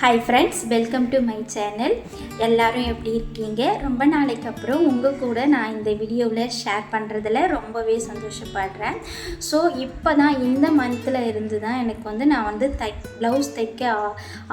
Hi friends welcome to my channel எல்லோரும் எப்படி இருக்கீங்க? ரொம்ப நாளைக்கு அப்புறம் உங்கள் கூட நான் இந்த வீடியோவில் ஷேர் பண்ணுறதுல ரொம்பவே சந்தோஷப்படுறேன். ஸோ இப்போ தான் இந்த மந்தில் இருந்து தான் எனக்கு வந்து நான் வந்து தை ப்ளவுஸ் தைக்க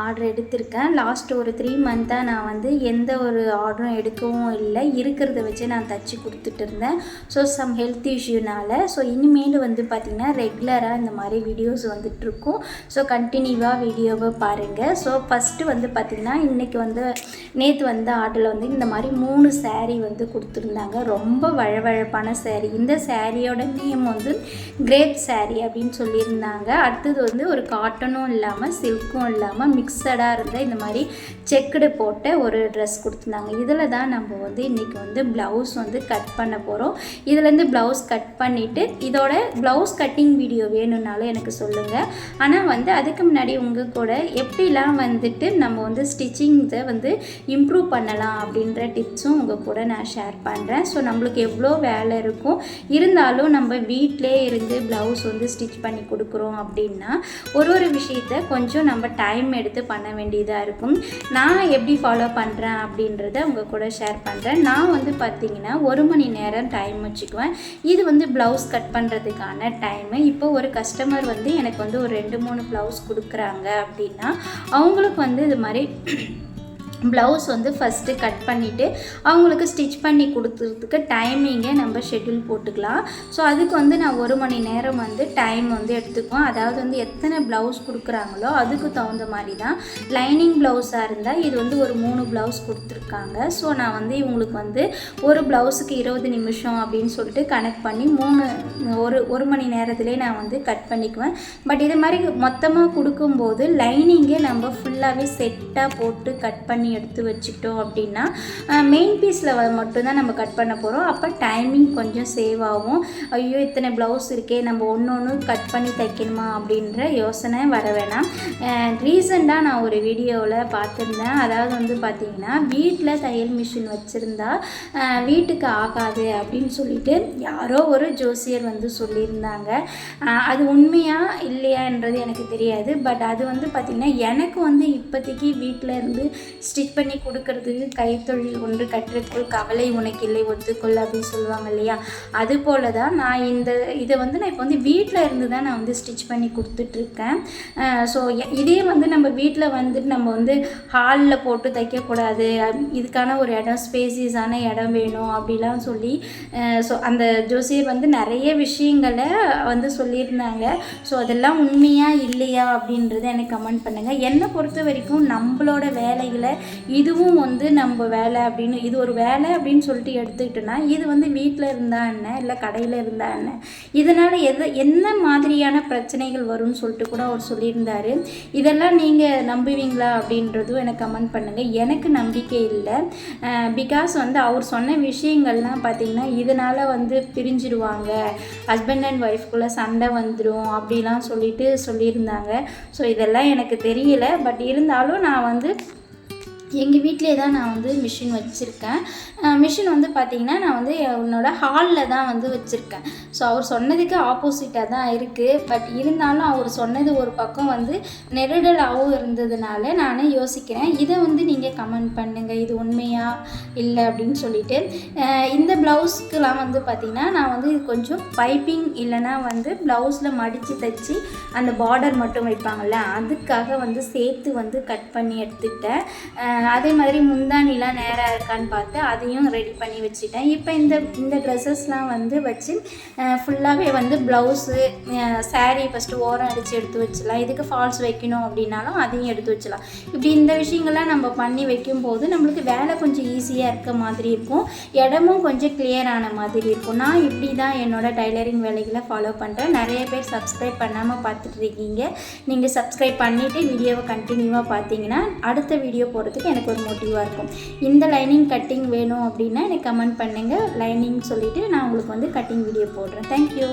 ஆர்டர் எடுத்திருக்கேன். லாஸ்ட் ஒரு த்ரீ மந்த்தாக நான் வந்து எந்த ஒரு ஆர்டரும் எடுக்கவும் இல்லை. இருக்கிறத வச்சு நான் தச்சு கொடுத்துட்டு இருந்தேன். ஸோ சம் ஹெல்த் இஷ்யூனால் ஸோ இனிமேல் வந்து பார்த்திங்கன்னா ரெகுலராக இந்த மாதிரி வீடியோஸ் வந்துட்டுருக்கும் ஸோ கண்டினியூவாக வீடியோவை பாருங்கள் ஸோ ஃபஸ்ட்டு வந்து பார்த்திங்கன்னா இன்றைக்கி வந்து நேற்று வந்து ஆர்டரில் வந்து இந்த மாதிரி மூணு சேரீ வந்து கொடுத்துருந்தாங்க. ரொம்ப வழவழப்பான சேரீ இந்த சேரீயோட நேம் வந்து கிரேப் சேரீ அப்படின்னு சொல்லியிருந்தாங்க. அடுத்தது வந்து ஒரு காட்டனும் இல்லாமல் சில்க்கும் இல்லாமல் மிக்சடாக இருந்த இந்த மாதிரி செக்குடு போட்ட ஒரு ட்ரெஸ் கொடுத்துருந்தாங்க. இதில் தான் நம்ம வந்து இன்றைக்கி வந்து ப்ளவுஸ் வந்து கட் பண்ண போகிறோம் இதுலேருந்து ப்ளவுஸ் கட் பண்ணிவிட்டு இதோட ப்ளவுஸ் கட்டிங் வீடியோ வேணும்னாலும் எனக்கு சொல்லுங்கள் ஆனால் வந்து அதுக்கு முன்னாடி உங்கள் கூட எப்படிலாம் வந்து வந்துட்டு நம்ம வந்து ஸ்டிச்சிங்கை வந்து இம்ப்ரூவ் பண்ணலாம் அப்படின்ற டிப்ஸும் உங்கள் கூட நான் ஷேர் பண்ணுறேன் ஸோ நம்மளுக்கு எவ்வளோ வேலை இருக்கும் இருந்தாலும் நம்ம வீட்டிலே இருந்து ப்ளவுஸ் வந்து ஸ்டிச் பண்ணி கொடுக்குறோம் அப்படின்னா ஒரு ஒரு விஷயத்த கொஞ்சம் நம்ம டைம் எடுத்து பண்ண வேண்டியதாக இருக்கும். நான் எப்படி ஃபாலோ பண்ணுறேன் அப்படின்றத உங்கள் கூட ஷேர் பண்ணுறேன் நான் வந்து பார்த்தீங்கன்னா ஒரு மணி நேரம் டைம் வச்சுக்குவேன். இது வந்து ப்ளவுஸ் கட் பண்ணுறதுக்கான டைமு இப்போ ஒரு கஸ்டமர் வந்து எனக்கு வந்து ஒரு ரெண்டு மூணு ப்ளவுஸ் கொடுக்குறாங்க அப்படின்னா அவங்களுக்கு வந்து இது மாதிரி ப்ளவுஸ் வந்து ஃபஸ்ட்டு கட் பண்ணிவிட்டு அவங்களுக்கு ஸ்டிச் பண்ணி கொடுத்துறதுக்கு டைமிங்கை நம்ம ஷெட்யூல் போட்டுக்கலாம். ஸோ அதுக்கு வந்து நான் ஒரு மணி நேரம் வந்து டைம் வந்து எடுத்துக்குவோம் அதாவது வந்து எத்தனை ப்ளவுஸ் கொடுக்குறாங்களோ அதுக்கு தகுந்த மாதிரி தான் லைனிங் ப்ளவுஸாக இருந்தால் இது வந்து ஒரு மூணு ப்ளவுஸ் கொடுத்துருக்காங்க. ஸோ நான் வந்து இவங்களுக்கு வந்து ஒரு ப்ளவுஸுக்கு இருபது நிமிஷம் அப்படின்னு சொல்லிட்டு கனெக்ட் பண்ணி மூணு ஒரு ஒரு மணி நேரத்துலேயே நான் வந்து கட் பண்ணிக்குவேன். பட் இது மாதிரி மொத்தமாக கொடுக்கும்போது லைனிங்கே நம்ம ஃபுல்லாகவே செட்டாக போட்டு கட் பண்ணி எடுத்து வச்சுக்கிட்டோம் அப்படின்னா மெயின் பீஸில் மட்டும்தான் நம்ம கட் பண்ண போகிறோம் அப்போ டைமிங் கொஞ்சம் சேவ் ஆகும். ஐயோ இத்தனை ப்ளவுஸ் இருக்கே நம்ம ஒன்று ஒன்று கட் பண்ணி தைக்கணுமா அப்படின்ற யோசனை வர வேணாம். ரீசெண்டாக நான் ஒரு வீடியோவில் பார்த்துருந்தேன். அதாவது வந்து பார்த்திங்கன்னா வீட்டில் தையல் மிஷின் வச்சுருந்தா வீட்டுக்கு ஆகாது அப்படின்னு சொல்லிட்டு யாரோ ஒரு ஜோசியர் வந்து சொல்லியிருந்தாங்க. அது உண்மையா இல்லையான்றது எனக்கு தெரியாது. பட் அது வந்து பார்த்திங்கன்னா எனக்கு வந்து இப்போதைக்கு வீட்டில் இருந்து ஸ்டிச் பண்ணி கொடுக்கறதுக்கு கைத்தொழில் ஒன்று கற்றுக்கொள் கவலை உனக்கு இல்லை ஒத்துக்கொள் அப்படின்னு சொல்லுவாங்க இல்லையா? அது போல தான் நான் இந்த இதை வந்து நான் இப்போ வந்து வீட்டில் இருந்து தான் நான் வந்து ஸ்டிச் பண்ணி கொடுத்துட்ருக்கேன் ஸோ இதே வந்து நம்ம வீட்டில் வந்துட்டு நம்ம வந்து ஹாலில் போட்டு தைக்கக்கூடாது இதுக்கான ஒரு இடம் ஸ்பேசியஸான இடம் வேணும் அப்படிலாம் சொல்லி ஸோ அந்த ஜோசியர் வந்து நிறைய விஷயங்களை வந்து சொல்லியிருந்தாங்க. ஸோ அதெல்லாம் உண்மையாக இல்லையா அப்படின்றத எனக்கு கமெண்ட் பண்ணுங்கள் என்னை பொறுத்த வரைக்கும் நம்மளோட வேலைகளை இதுவும் வந்து நம்ம வேலை அப்படின்னு இது ஒரு வேலை அப்படின்னு சொல்லிட்டு எடுத்துக்கிட்டோன்னா இது வந்து வீட்டில் இருந்தா என்ன? இல்லை கடையில் இருந்தா என்ன? இதனால் எது என்ன மாதிரியான பிரச்சனைகள் வரும்னு சொல்லிட்டு கூட அவர் சொல்லியிருந்தார். இதெல்லாம் நீங்கள் நம்புவீங்களா அப்படின்றதும் எனக்கு கமெண்ட் பண்ணுங்கள் எனக்கு நம்பிக்கை இல்லை. பிகாஸ் வந்து அவர் சொன்ன விஷயங்கள்லாம் பார்த்திங்கன்னா இதனால் வந்து பிரிஞ்சிடுவாங்க ஹஸ்பண்ட் அண்ட் ஒய்ஃப்குள்ளே சண்டை வந்துடும் அப்படிலாம் சொல்லிட்டு சொல்லியிருந்தாங்க. ஸோ இதெல்லாம் எனக்கு தெரியல. பட் இருந்தாலும் நான் வந்து எங்கள் வீட்டிலே தான் நான் வந்து மிஷின் வச்சுருக்கேன். மிஷின் வந்து பார்த்திங்கன்னா நான் வந்து என்னோட ஹாலில் தான் வந்து வச்சுருக்கேன். ஸோ அவர் சொன்னதுக்கு ஆப்போசிட்டாக தான் இருக்குது பட் இருந்தாலும் அவர் சொன்னது ஒரு பக்கம் வந்து நெருடலாகவும் இருந்ததுனால நான் யோசிக்கிறேன். இதை வந்து நீங்கள் கமெண்ட் பண்ணுங்கள் இது உண்மையா இல்லை அப்படின்னு சொல்லிட்டு. இந்த ப்ளவுஸ்க்குலாம் வந்து பார்த்திங்கன்னா நான் வந்து கொஞ்சம் பைப்பிங் இல்லைன்னா வந்து ப்ளவுஸில் மடித்து தைச்சி அந்த பார்டர் மட்டும் வைப்பாங்கள்ல அதுக்காக வந்து சேர்த்து வந்து கட் பண்ணி எடுத்துக்கிட்டேன் அதே மாதிரி முந்தானிலாம் நேராக இருக்கான்னு பார்த்து அதையும் ரெடி பண்ணி வச்சுட்டேன். இப்போ இந்த இந்த ட்ரெஸ்ஸஸ்லாம் வந்து வச்சு ஃபுல்லாகவே வந்து ப்ளவுஸு சாரீ ஃபஸ்ட்டு ஓரம் அடித்து எடுத்து வச்சிடலாம். இதுக்கு ஃபால்ஸ் வைக்கணும் அப்படின்னாலும் அதையும் எடுத்து வச்சிடலாம். இப்படி இந்த விஷயங்கள்லாம் நம்ம பண்ணி வைக்கும்போது நம்மளுக்கு வேலை கொஞ்சம் ஈஸியாக இருக்க மாதிரி இருக்கும். இடமும் கொஞ்சம் clear ஆன மாதிரி இருக்கும். நான் இப்படி தான் என்னோட டைலரிங் வேலைகளை ஃபாலோ பண்ணுறேன் நிறைய பேர் சப்ஸ்கிரைப் பண்ணாமல் பார்த்துட்டு இருக்கீங்க. நீங்கள் சப்ஸ்கிரைப் பண்ணிவிட்டு வீடியோவை கண்டினியூவாக பார்த்தீங்கன்னா அடுத்த வீடியோ போகிறதுக்கு எனக்கு ஒரு மோட்டிவாக இருக்கும். இந்த லைனிங் கட்டிங் வேணும் அப்படின்னா எனக்கு கமெண்ட் பண்ணுங்கள் லைனிங் சொல்லிவிட்டு நான் உங்களுக்கு வந்து கட்டிங் வீடியோ போடுறேன். தேங்க்யூ